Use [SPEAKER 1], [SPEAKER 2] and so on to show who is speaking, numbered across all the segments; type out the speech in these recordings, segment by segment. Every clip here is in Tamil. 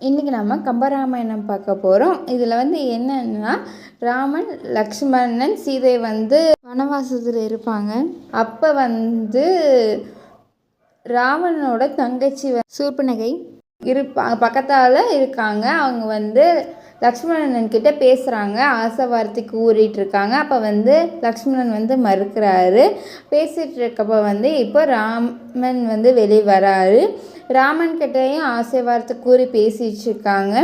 [SPEAKER 1] இன்றைக்கி நம்ம கம்பராமாயணம் பார்க்க போகிறோம் இதில் வந்து என்னென்னா ராமன் லக்ஷ்மணன் சீதை வந்து வனவாசத்தில் இருப்பாங்க. அப்போ வந்து ராவணனோட தங்கச்சி வ- சூர்பனகை இருப்பாங்க பக்கத்தால் இருக்காங்க. அவங்க வந்து லக்ஷ்மணன் கிட்ட பேசுகிறாங்க ஆசை வார்த்தை ஊறிட்டு இருக்காங்க அப்போ வந்து லக்ஷ்மணன் வந்து மறுக்கிறாரு. பேசிகிட்டு இருக்கப்போ வந்து இப்போ ராமன் வந்து வெளியே வராரு. ராமன் கிட்டேயும் ஆசை வார்த்தை கூறி பேசிட்டு இருக்காங்க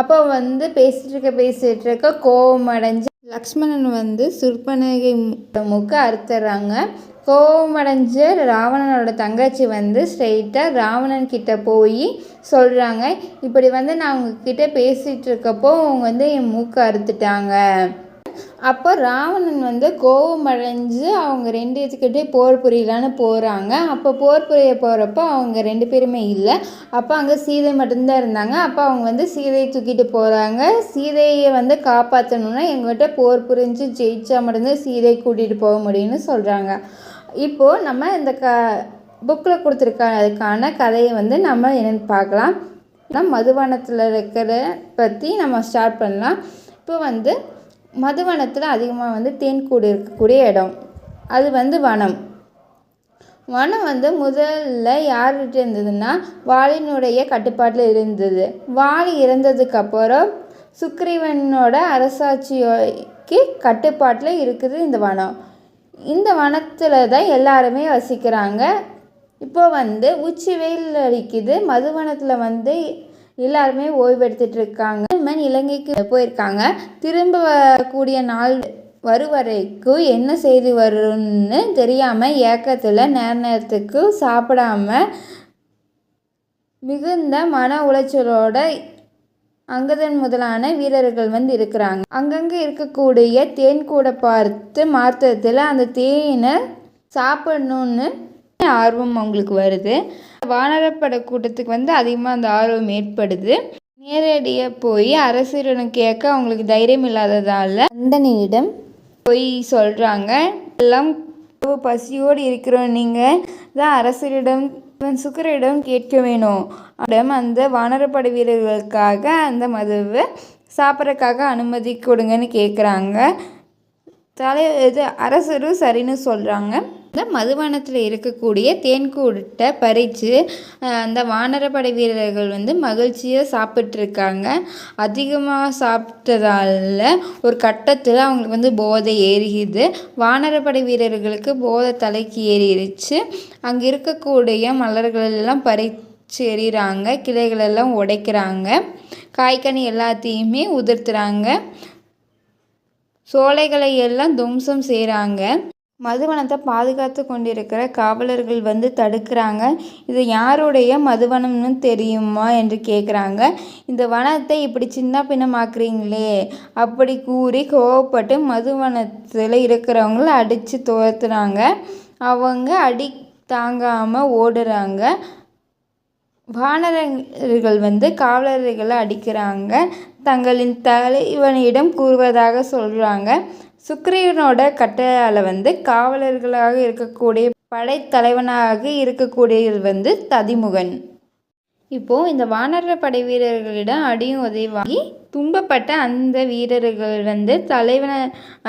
[SPEAKER 1] அப்போ வந்து பேசிட்டு இருக்க பேசிட்டு இருக்க கோபம் அடைஞ்சு லக்ஷ்மணன் வந்து சுர்பனகை மூக்க அறுத்துறாங்க. கோபமடைஞ்ச ராவணனோட தங்கச்சி வந்து ஸ்ட்ரெயிட்டாக ராவணன் கிட்ட போய் சொல்கிறாங்க இப்படி வந்து நான் உங்ககிட்ட பேசிகிட்டு இருக்கப்போ அவங்க வந்து என் மூக்கை அறுத்துட்டாங்க. அப்போ ராவணன் வந்து கோவமடைஞ்சு அவங்க ரெண்டு இதுக்கிட்டே போர் புரியலான்னு போகிறாங்க அப்போ போர் புரிய போகிறப்போ அவங்க ரெண்டு பேருமே இல்லை. அப்போ அங்கே சீதை மட்டும்தான் இருந்தாங்க. அப்போ அவங்க வந்து சீதையை தூக்கிட்டு போகிறாங்க சீதையை வந்து காப்பாற்றணுன்னா எங்கள்கிட்ட போர் புரிஞ்சு ஜெயிச்சா மட்டும்தான் சீதையை கூட்டிகிட்டு போக முடியும்னு சொல்கிறாங்க இப்போது நம்ம இந்த க புக்கில் கொடுத்துருக்க அதுக்கான கதையை வந்து நம்ம என்னென்னு பார்க்கலாம். நம்ம மதுவனத்தில் இருக்கிற பற்றி நம்ம ஸ்டார்ட் பண்ணலாம். இப்போ வந்து மதுவனத்தில் அதிகமாக வந்து தேன் கூடு இருக்கக்கூடிய இடம். அது வந்து வனம். வனம் வந்து முதல்ல யார்கிட்ட இருந்ததுன்னா வாலினுடைய கட்டுப்பாட்டில் இருந்தது. வாலி இறந்ததுக்கப்புறம் சுக்ரீவனோட அரசாட்சிக்கு கட்டுப்பாட்டில் இருக்குது இந்த வனம். இந்த வனத்தில் தான் எல்லாருமே வசிக்கிறாங்க. இப்போ வந்து உச்சி வெயில் அடிக்குது. மதுவனத்தில் வந்து எல்லாருமே ஓய்வெடுத்துட்டு இருக்காங்க. மேன் இலங்கைக்கு போயிருக்காங்க. திரும்ப வரக்கூடிய நாள் வருவரைக்கும் என்ன செய்து வரும்னு தெரியாமல் ஏக்கத்தில் நேர நேரத்துக்கு சாப்பிடாம மிகுந்த மன உளைச்சலோட அங்கதன் முதலான வீரர்கள் வந்து இருக்கிறாங்க. அங்கங்கே இருக்கக்கூடிய தேன் கூட பார்த்து மாத்திரத்தில் அந்த தேனை சாப்பிடணுன்னு ஆர்வம் அவங்களுக்கு வருது. வானரப்பட கூட்டத்துக்கு வந்து அதிகமாக அந்த ஆர்வம் ஏற்படுது. நேரடியாக போய் அரசரிடம் கேட்க அவங்களுக்கு தைரியம் இல்லாததால் அந்தனியிடம் போய் சொல்கிறாங்க எல்லாம் பசியோடு இருக்கிறோம் நீங்கள் தான் அரசரிடம் சுக்கரிடம் கேட்க வேணும். அடம் அந்த வானரப்படை வீரர்களுக்காக அந்த மதுவை சாப்பிட்றக்காக அனுமதி கொடுங்கன்னு கேட்குறாங்க தலை இது அரசரும் சரின்னு சொல்கிறாங்க இந்த மதுவானத்தில் இருக்கக்கூடிய தேன்கூட்டை பறித்து அந்த வானரப்படை வீரர்கள் வந்து மகிழ்ச்சியாக சாப்பிட்ருக்காங்க அதிகமாக சாப்பிட்டதால ஒரு கட்டத்தில் அவங்களுக்கு வந்து போதை ஏறிக்குது வானரப்படை வீரர்களுக்கு போதை தலைக்கு ஏறிடுச்சு. அங்கே இருக்கக்கூடிய மலர்கள் எல்லாம் பறித்து எறிகிறாங்க கிளைகளெல்லாம் உடைக்கிறாங்க. காய்கனி எல்லாத்தையுமே உதிர்த்துறாங்க. சோலைகளை எல்லாம் துவம்சம் செய்கிறாங்க மதுவனத்தை பாதுகாத்து கொண்டிருக்கிற காவலர்கள் வந்து தடுக்கிறாங்க. இது யாருடைய மதுவனம்னு தெரியுமா என்று கேட்குறாங்க இந்த வனத்தை இப்படி சின்ன பின்னமாக்குறீங்களே அப்படி கூறி கோவப்பட்டு மதுவனத்தில் இருக்கிறவங்கள அடித்து துரத்துறாங்க. அவங்க அடி தாங்காமல் ஓடுறாங்க. வானரர்கள் வந்து காவலர்களை அடிக்கிறாங்க. தங்களின் தலைவனிடம் கூறுவதாக சொல்கிறாங்க சுக்ரீவனோட கட்டளையால் வந்து காவலர்களாக இருக்கக்கூடிய படைத்தலைவனாக இருக்கக்கூடியது வந்து ததிமுகன். இப்போது இந்த வானர படை வீரர்களிடம் அடியும் உதவி வாங்கி துன்பப்பட்ட அந்த வீரர்கள் வந்து தலைவன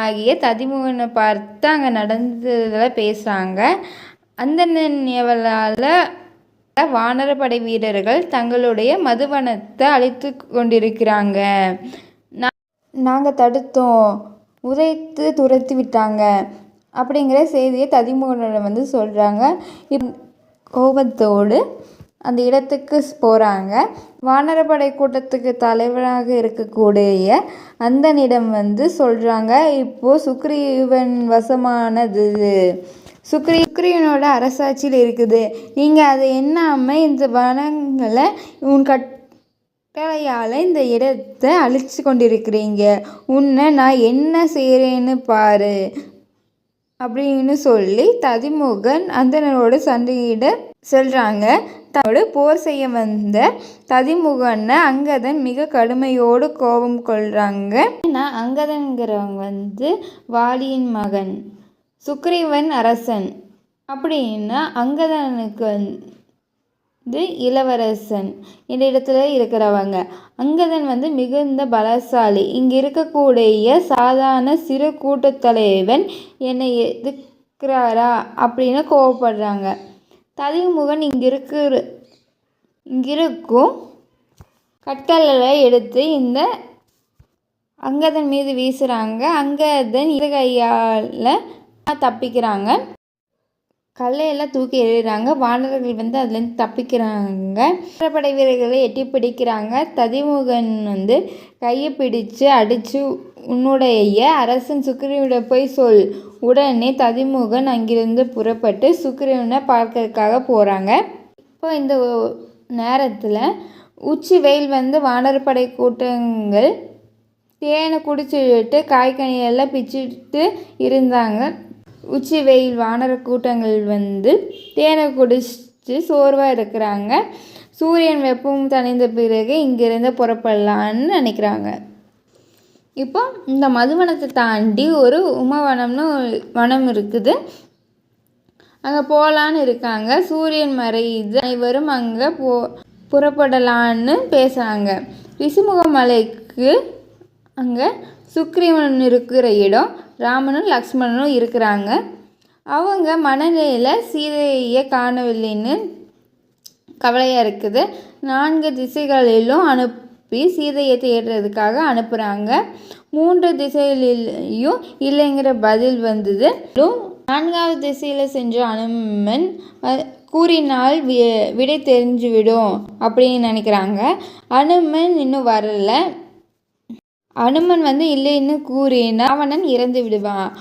[SPEAKER 1] ஆகிய ததிமுகனை பார்த்து அங்கே நடந்ததில் பேசுகிறாங்க அந்த நினைவலால் வானரப்படை வீரர்கள் தங்களுடைய மதுவனத்தை அழித்து கொண்டிருக்கிறாங்க. நாங்கள் தடுத்தோம். உதைத்து துரத்தி விட்டாங்க. அப்படிங்கிற செய்தியை ததிமுகனோட வந்து சொல்கிறாங்க இப் கோபத்தோடு அந்த இடத்துக்கு போகிறாங்க வானரப்படை கூட்டத்துக்கு தலைவராக இருக்கக்கூடிய அந்தனிடம் வந்து சொல்கிறாங்க இப்போது சுக்ரீவன் வசமானது. சுக்ரி சுக்ரீவனோட அரசாட்சியில் இருக்குது. நீங்கள் அதை எண்ணாமல் இந்த வனங்களை உன் கட் கட்டளையால் இந்த இடத்தை அழிச்சு கொண்டிருக்கிறீங்க. உன்னை நான் என்ன செய்கிறேன்னு பாரு அப்படின்னு சொல்லி ததிமுகன் அந்தனோட சண்டையிட செல்கிறாங்க தன்னோடு போர் செய்ய வந்த ததிமுகனை அங்கதன் மிக கடுமையோடு கோபம் கொள்கிறாங்க ஏன்னா அங்கதன்கிறவங்க வந்து வாலியின் மகன் சுக்ரீவன் அரசன். அப்படின்னா அங்கதனுக்கு இது இளவரசன் இந்த இடத்துல இருக்கிறவங்க. அங்கதன் வந்து மிகுந்த பலசாலி. இங்கே இருக்கக்கூடிய சாதாரண சிறு கூட்டத்தலைவன் என்னை எதுக்கிறாரா அப்படின்னு கோவப்படுறாங்க. ததிமுகன் இங்கே இருக்கிற இங்கிருக்கும் கட்டளை எடுத்து இந்த அங்கதன் மீது வீசுகிறாங்க அங்கதன் இது கையால் தப்பிக்கிறாங்க. கல்லையெல்லாம் தூக்கி எறிகிறாங்க. வானர்கள் வந்து அதுலேருந்து தப்பிக்கிறாங்க. படை வீரர்களை எட்டி பிடிக்கிறாங்க. ததிமுகன் வந்து கையை பிடிச்சு அடித்து உன்னுடைய அரசன் சுக்ரீவனை போய் சொல். உடனே ததிமுகன் அங்கிருந்து புறப்பட்டு சுக்ரீவனை பார்க்கறதுக்காக போகிறாங்க இப்போ இந்த நேரத்தில் உச்சி வெயில் வந்து வானரப்படை கூட்டங்கள் தேனை குடிச்சுட்டு காய்கனியெல்லாம் பிச்சுட்டு இருந்தாங்க. உச்சி வெயில் வானர கூட்டங்கள் வந்து தேனை குடிச்சு சோர்வாக இருக்கிறாங்க. சூரியன் வெப்பம் தணிந்த பிறகு இங்கிருந்து புறப்படலான்னு நினைக்கிறாங்க. இப்போ இந்த மதுவனத்தை தாண்டி ஒரு உமவனம்னு வனம் இருக்குது. அங்கே போகலான்னு இருக்காங்க. சூரியன் மறையுது. அனைவரும் அங்கே போ புறப்படலான்னு பேசுகிறாங்க ரிசுமுக மலைக்கு அங்கே சுக்ரீவன் இருக்கிற இடம். ராமனும் லக்ஷ்மணனும் இருக்கிறாங்க. அவங்க மனநிலையில் சீதையை காணவில்லைன்னு கவலையாக இருக்குது. நான்கு திசைகளிலும் அனுப்பி சீதையை தேடுறதுக்காக அனுப்புகிறாங்க மூன்று திசையிலையும் இல்லைங்கிற பதில் வந்தது. நான்காவது திசையில் சென்ற அனுமன் கூறினால் வி விடை தெரிஞ்சுவிடும் அப்படின்னு நினைக்கிறாங்க. அனுமன் இன்னும் வரலை. அனுமன் வந்து இல்லைன்னு கூறினா ராவணன் இறந்து விடுவான்.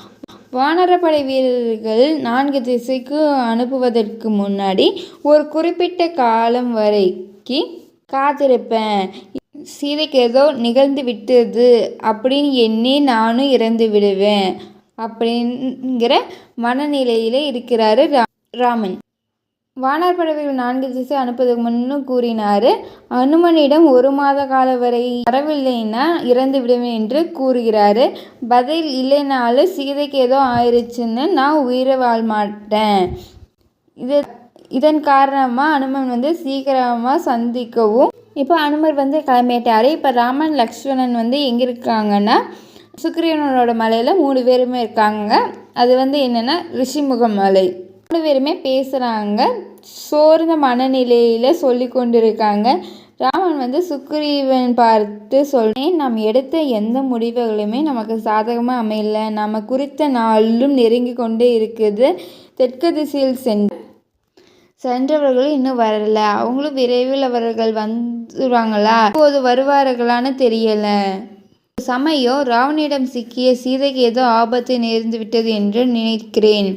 [SPEAKER 1] வானரப்படை வீரர்கள் நான்கு திசைக்கு அனுப்புவதற்கு முன்னாடி ஒரு குறிப்பிட்ட காலம் வரைக்கு காத்திருப்பேன். சீதைக்கு ஏதோ நிகழ்ந்து விட்டது அப்படின்னு எண்ணி நானும் இறந்து விடுவேன் அப்படிங்கிற மனநிலையில் இருக்கிறாரு ராமன். வானார் பறவைகள் நான்கு திசை அனுப்புவதற்கு முன்னும் கூறினார். அனுமனிடம் ஒரு மாத கால வரை வரவில்லைன்னா இறந்து விடுவேன் என்று கூறுகிறாரு. பதில் இல்லைனாலும் சீதைக்கு ஏதோ ஆயிடுச்சுன்னு நான் உயிரை வாழ மாட்டேன். இது இதன் காரணமாக அனுமன் வந்து சீக்கிரமாக சந்திக்கவும். இப்போ அனுமர் வந்து கிளம்பிட்டார். இப்போ ராமன் லக்ஷ்மணன் வந்து எங்கே இருக்காங்கன்னா சுக்ரீவனோட மலையில் மூணு பேருமே இருக்காங்க. அது வந்து என்னென்னா ரிஷிமுகம் மலை மூணு பேருமே பேசுகிறாங்க சோர்ந்த மனநிலையில் சொல்லி கொண்டிருக்காங்க. ராமன் வந்து சுக்ரீவன் பார்த்து சொல்றேன் நாம் எடுத்த எந்த முடிவுகளுமே நமக்கு சாதகமாக அமையல. நம்ம குறித்த நாளும் நெருங்கி கொண்டே இருக்குது. தெற்கு திசையில் சென்று சென்றவர்களும் இன்னும் வரல. அவங்களும் விரைவில் அவர்கள் வந்துடுவாங்களா இப்போது வருவார்களான்னு தெரியல. சமயம் ராவனிடம் சிக்கிய சீதைக்கு ஏதோ ஆபத்து நேர்ந்து விட்டது என்று நினைக்கிறேன்.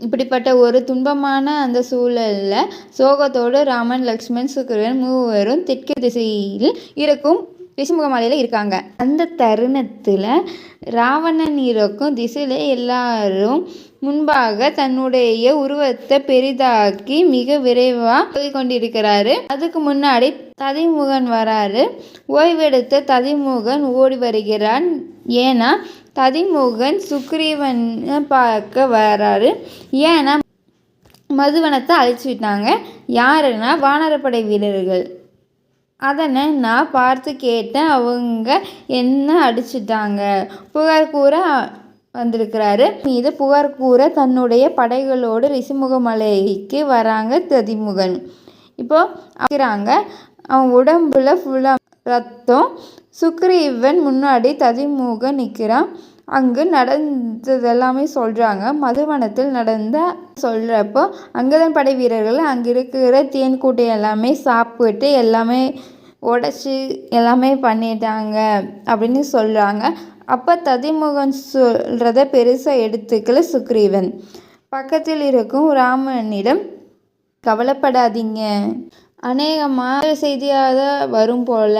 [SPEAKER 1] இப்படிப்பட்ட ஒரு துன்பமான அந்த சூழலில் சோகத்தோடு ராமன் லக்ஷ்மண் சுக்கரன் மூவரும் தெற்கு திசையில் இருக்கும் ரிஷிமுக மலையில் இருக்காங்க. அந்த தருணத்தில் ராவணன் இருக்கும் திசையில் எல்லாரும் முன்பாக தன்னுடைய உருவத்தை பெரிதாக்கி மிக விரைவாக போய் கொண்டிருக்கிறாரு. அதுக்கு முன்னாடி ததிமுகன் வராரு. ஓய்வெடுத்த ததிமுகன் ஓடி வருகிறான். ஏன்னா ததிமுகன் சுக்ரீவன் பார்க்க வராரு. ஏன்னா மதுவனத்தை அழிச்சுட்டாங்க யாருன்னா வானரப்படை வீரர்கள். அதனை நான் பார்த்து கேட்டேன். அவங்க என்ன அடிச்சிட்டாங்க? புகார் கூற வந்திருக்கிறாரு. மீது புகார் கூற தன்னுடைய படைகளோடு ரிசிமுகமலைக்கு வராங்க ததிமுகன் இப்போ இருக்கிறாங்க அவன் உடம்புல ஃபுல்லாக ரத்தம் சுக்ரீவன் முன்னாடி ததிமுகன் நிற்கிறான் அங்கு நடந்ததெல்லாமே சொல்கிறாங்க மதுவனத்தில் நடந்த சொல்கிறப்போ அங்கதான் படை வீரர்கள் அங்கே இருக்கிற தேன் கூட்டை எல்லாமே சாப்பிட்டு எல்லாமே உடச்சி எல்லாமே பண்ணிட்டாங்க அப்படின்னு சொல்கிறாங்க அப்போ ததிமுகன் சொல்கிறத பெருசாக எடுத்துக்கல சுக்ரீவன். பக்கத்தில் இருக்கும் ராமனிடம் கவலைப்படாதீங்க. அநேகமாக செய்தியாக வரும் போல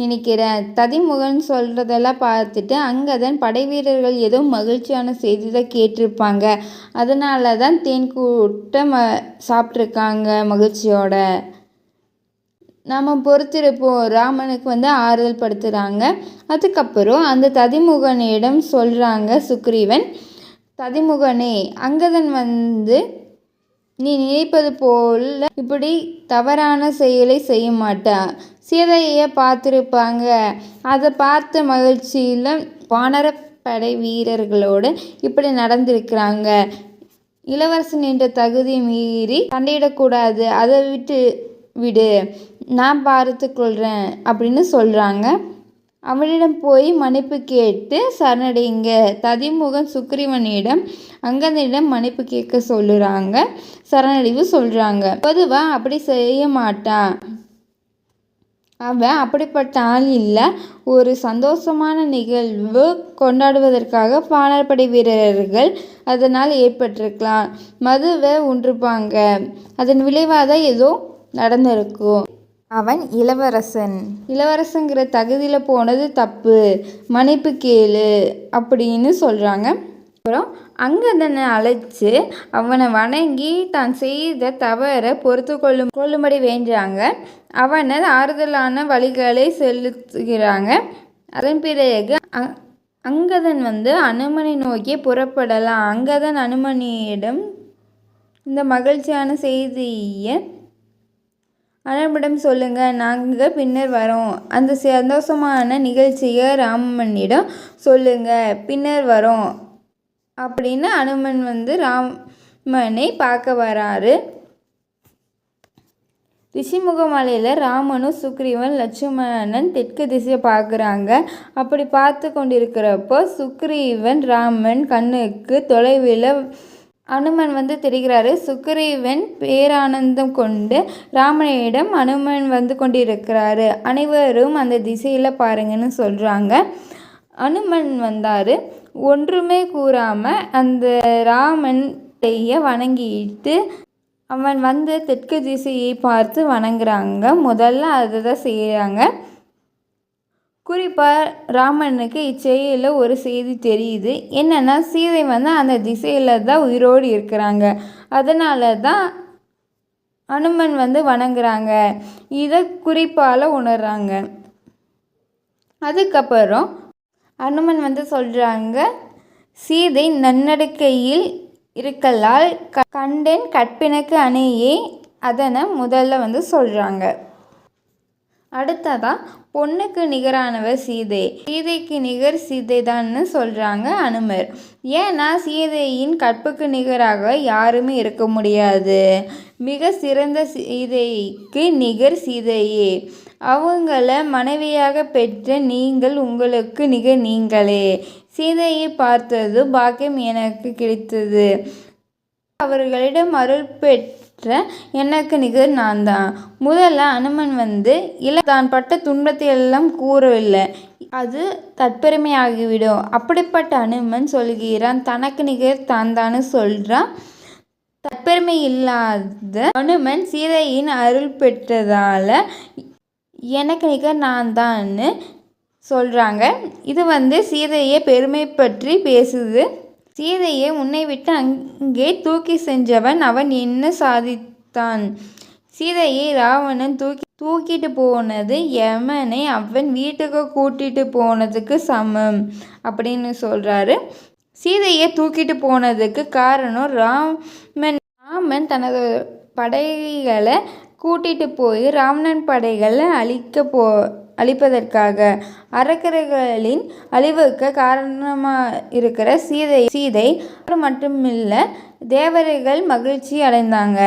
[SPEAKER 1] நினைக்கிறேன். ததிமுகன் சொல்கிறதெல்லாம் பார்த்துட்டு அங்கதன் படை வீரர்கள் ஏதோ மகிழ்ச்சியான செய்தி தான் கேட்டிருப்பாங்க. அதனால தான் தேன் கூட்டம் சாப்பிட்ருக்காங்க மகிழ்ச்சியோட. நம்ம பொறுத்திருப்போம். ராமனுக்கு வந்து ஆறுதல் படுத்துகிறாங்க அதுக்கப்புறம் அந்த ததிமுகனிடம் சொல்கிறாங்க சுக்ரீவன். ததிமுகனே அங்கதன் வந்து நீ நினைப்பது போல இப்படி தவறான செயலை செய்ய மாட்டா. சீதையை பார்த்துருப்பாங்க. அதை பார்த்த மகிழ்ச்சியில் வானரப்படை வீரர்களோடு இப்படி நடந்திருக்கிறாங்க. இளவரசன் என்ற தகுதியை மீறி சண்டையிடக்கூடாது. அதை விட்டு விடு. நான் பார்த்துக்கொள்கிறேன் அப்படின்னு சொல்கிறாங்க அவனிடம் போய் மன்னிப்பு கேட்டு சரணடைங்க. ததிமுகன் சுக்ரீவனிடம் அங்கதனிடம் மன்னிப்பு கேட்க சொல்லுறாங்க. சரணடைவு சொல்கிறாங்க பொதுவாக அப்படி செய்ய மாட்டான். அவன் அப்படிப்பட்ட ஆள் இல்லை. ஒரு சந்தோஷமான நிகழ்வு கொண்டாடுவதற்காக பாணர்படை வீரர்கள் அதனால் ஏற்பட்டிருக்கலாம். மதுவை உண்டிருப்பாங்க அதன் விளைவாக தான் ஏதோ நடந்திருக்கும். அவன் இளவரசன். இளவரசங்கிற தகுதியில் போனது தப்பு. மன்னிப்பு கேளு அப்படின்னு சொல்கிறாங்க அப்புறம் அங்கதனை அழைச்சி அவனை வணங்கி தான் செய்த தவறை பொறுத்து கொள்ளும் கொள்ளும்படி வேண்டுறாங்க. அவனை ஆறுதலான வழிகளை செலுத்துகிறாங்க. அதன் பிறகு அங்கதன் வந்து அனுமனை நோக்கி புறப்படலாம். அங்கதன் அனுமனியிடம் இந்த மகிழ்ச்சியான செய்தியை அனுமனிடம் சொல்லுங்க நாங்கள் பின்னர் வரோம். அந்த சந்தோஷமான நிகழ்ச்சியை ராமனிடம் சொல்லுங்க பின்னர் வரோம். அப்படின்னு அனுமன் வந்து ராமனை பார்க்க வராரு. ரிஷிமுகமலையில் ராமனும் சுக்ரீவன் லட்சுமணன் தெற்கு திசையை பார்க்குறாங்க. அப்படி பார்த்து கொண்டிருக்கிறப்போ சுக்ரீவன் ராமன் கண்ணுக்கு தொலைவில் அனுமன் வந்து தெரிகிறாரு. சுக்ரீவன் பேரானந்தம் கொண்டு ராமனிடம் அனுமன் வந்து கொண்டிருக்கிறாரு. அனைவரும் அந்த திசையில் பாருங்கன்னு சொல்கிறாங்க அனுமன் வந்தார். ஒன்றுமே கூறாமல் அந்த ராமன் வணங்கிட்டு அவன் வந்து தெற்கு திசையை பார்த்து வணங்குறாங்க. முதல்ல அதை தான் செய்கிறாங்க குறிப்பாக ராமனுக்கு இச்செயலில் ஒரு செய்தி தெரியுது. என்னென்னா சீதை வந்து அந்த திசையில் தான் உயிரோடு இருக்கிறாங்க. அதனால தான் அனுமன் வந்து வணங்குறாங்க. இதை குறிப்பால் உணர்றாங்க. அதுக்கப்புறம் அனுமன் வந்து சொல்கிறாங்க சீதை நன்னடுக்கையில் இருக்கலால் க கண்டேன் கற்பினக்கு அணியே அதனை முதல்ல வந்து சொல்கிறாங்க அடுத்ததா பொண்ணுக்கு நிகரானவர் சீதை. சீதைக்கு நிகர் சீதை தான்னு சொல்கிறாங்க அனுமர். ஏன்னா சீதையின் கற்புக்கு நிகராக யாருமே இருக்க முடியாது. மிக சிறந்த சீதைக்கு நிகர் சீதையே. அவங்கள மனைவியாக பெற்ற நீங்கள் உங்களுக்கு நிகர் நீங்களே. சீதையை பார்த்தது பாக்கியம் எனக்கு கிடைத்தது. அவர்களிடம் அருள் பெற்ற எனக்கு நிகர் நான் தான் முதல்ல அனுமன் வந்து இல தான் பட்ட துன்பத்தை எல்லாம் கூறவில்லை. அது தற்பெருமையாகிவிடும். அப்படிப்பட்ட அனுமன் சொல்கிறான் தனக்கு நிகர் தான் தான்னு சொல்கிறான் தற்பெருமை இல்லாத அனுமன் சீதையின் அருள் பெற்றதால் எனக்கு நிகர் நான் தான்னு சொல்கிறாங்க இது வந்து சீதையை பெருமை பற்றி பேசுது. சீதையை உன்னை விட்டு அங்கே தூக்கி சென்றவன் அவன் என்ன சாதித்தான்? சீதையை ராவணன் தூக்கி தூக்கிட்டு போனது யமனை அவன் வீட்டுக்கு கூட்டிட்டு போனதுக்கு சமம் அப்படின்னு சொல்கிறாரு சீதையை தூக்கிட்டு போனதுக்கு காரணம் ராமன் ராமன் தனது படைகளை கூட்டிட்டு போய் ராவணன் படைகளை அழிக்க போ அழிப்பதற்காக. அரக்கர்களின் அழிவுக்கு காரணமாக இருக்கிற சீதை சீதை மட்டுமில்ல தேவர்கள் மகிழ்ச்சி அடைந்தாங்க.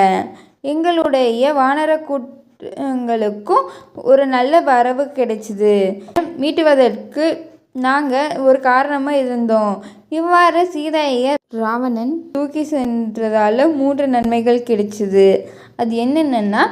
[SPEAKER 1] எங்களுடைய வானர கூட்டங்களுக்கும் ஒரு நல்ல வரவு கிடைச்சிது. மீட்டுவதற்கு நாங்கள் ஒரு காரணமாக இருந்தோம். இவ்வாறு சீதையை ராவணன் தூக்கி சென்றதால மூன்று நன்மைகள் கிடைச்சிது. அது என்னென்னா